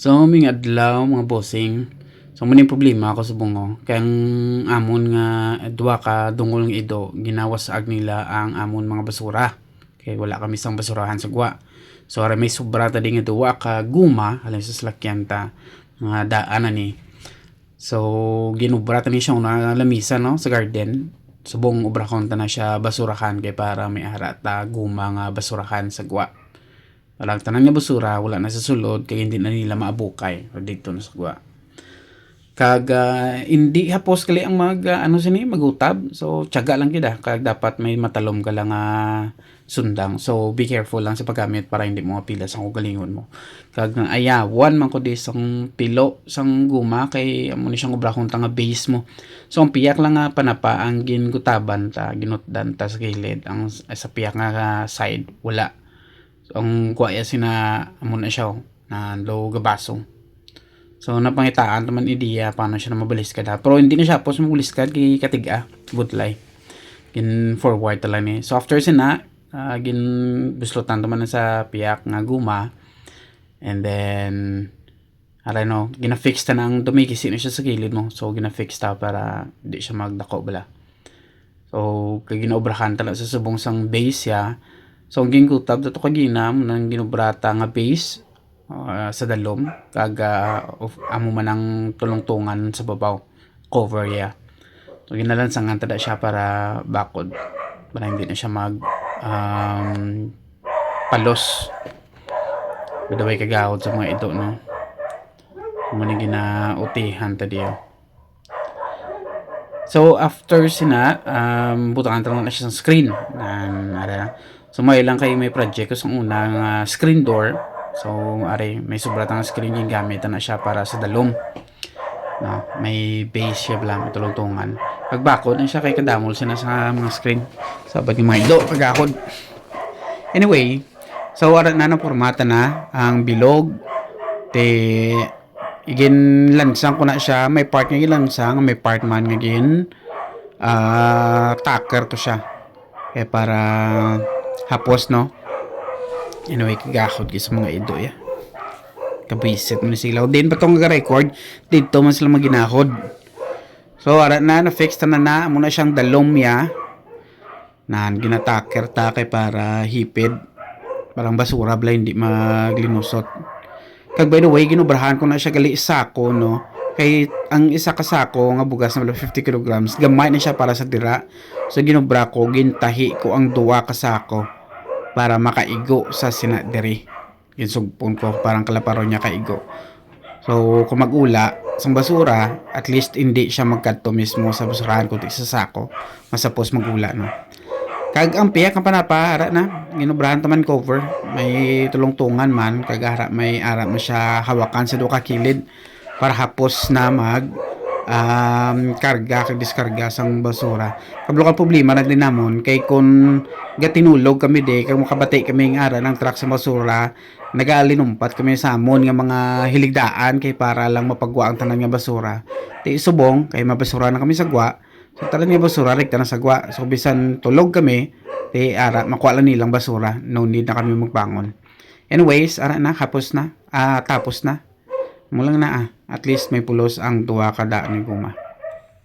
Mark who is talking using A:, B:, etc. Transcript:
A: So, ming adlaw mga bossing. So, muna problema ako sa bungo. Kaya ang amon nga duwa ka dungol ng ido, ginawas ag nila ang amon mga basura. Kaya wala kami isang basurahan sa gwa. So, ara may sobra ta din nga duwa ka guma, halin sa salakyan ta, nga daanan ni. So, ginubra ta ni siya una lamisa no, sa garden. Subong ubra konta na siya basurahan kay para may ara ta guma nga basurahan sa gwa. Walang tanan nga basura, wala na sa sulod, kaya hindi na nila maabukay o dito na sa gwa. Kag ah, hindi hapos kali ang mag ah, ano sini magutab. So tiyaga lang kita kag dapat may matalom ka lang ah, sundang. So be careful lang sa paggamit para hindi mo mapila sa kagalingon mo. Kag nga ayawan man ko di sang pilo sang guma kay amo ni siyang obra kung nga base mo. So ang piyak lang nga panapa ang gingutaban ta ginutdan ta sa gilid ang sa piyak nga ah, side wala. So, ang kuya sina amo na oh, na low gabaso. So napangitaan naman ideya paano siya na mabalis ka Pero hindi na siya pos mabalis ka kay katiga budlay. Gin forward tala ni. So after sina uh, gin bislutan naman na sa piyak nga guma. And then don't know, gina-fix ta nang dumikisi na siya sa gilid mo. So gina-fix ta para di siya magdako bala. So kay ginobrahan tala sa subong sang base ya. So ang gingutab dato kagina mo nang ginobrata nga base uh, sa dalom kag uh, amo man ang tulong-tungan sa babaw cover ya so ginalansangan tada siya para bakod. Para hindi na siya mag um, palos. Badaway kagahod sa mga ito no? Muna ginautihan ta diyo So after sina um butangan ta na siya sa screen nan ara So may lang kayo may project sa unang uh, screen door So, are, may sobra tang screen yung gamit na siya para sa dalom. No, may base siya lang, tulong-tungan. Pagbakod na siya kay kadamol siya na sa mga screen. Sabat yung mga ilo, pagakod. Anyway, so ara na na formata na ang bilog. Te igin lansang ko na siya, may part nga gilansang, may part man nga gin ah tacker to siya. Kaya para hapos no, Anyway, kagakod sa mga ido ya. Kabisit mo na sila. Din ba itong record dito man sila maginahod. So, ara na, na-fix na na, muna siyang dalom ya. Na, ginataker ta para hipid. Parang basura bala, hindi maglinusot. Kag by the way, ginubrahan ko na siya gali sako, no. Kay ang isa ka sako nga bugas na 50 kilograms, gamay na siya para sa dira. So ginubra ko, gintahi ko ang duwa ka sako para makaigo sa sinadiri. Ginsugpon ko parang kalaparo niya kaigo. So kung magula sa basura, at least hindi siya magkadto mismo sa basurahan kundi sa sako. Masapos magula no. Kag ang piyak ang panapa ara na ginubrahan taman cover may tulong-tungan man kag ara may ara man siya hawakan sa duka kilid para hapos na mag um, karga kag diskarga sang basura. Kablo ka problema na din namon kay kun gatinulog kami de kag makabati kami ng ara ng truck sa basura nagalinumpat kami sa amon nga mga hiligdaan kay para lang mapagwa ang tanan nga basura. Ti subong kay mabasura na kami sa gwa. So tanan nga basura rekta na sa gwa. So bisan tulog kami ti ara makuha lang nilang basura. No need na kami magbangon. Anyways, ara na kapos na. Ah, tapos na. Mulang na ah. At least may pulos ang tuwa kada ni guma.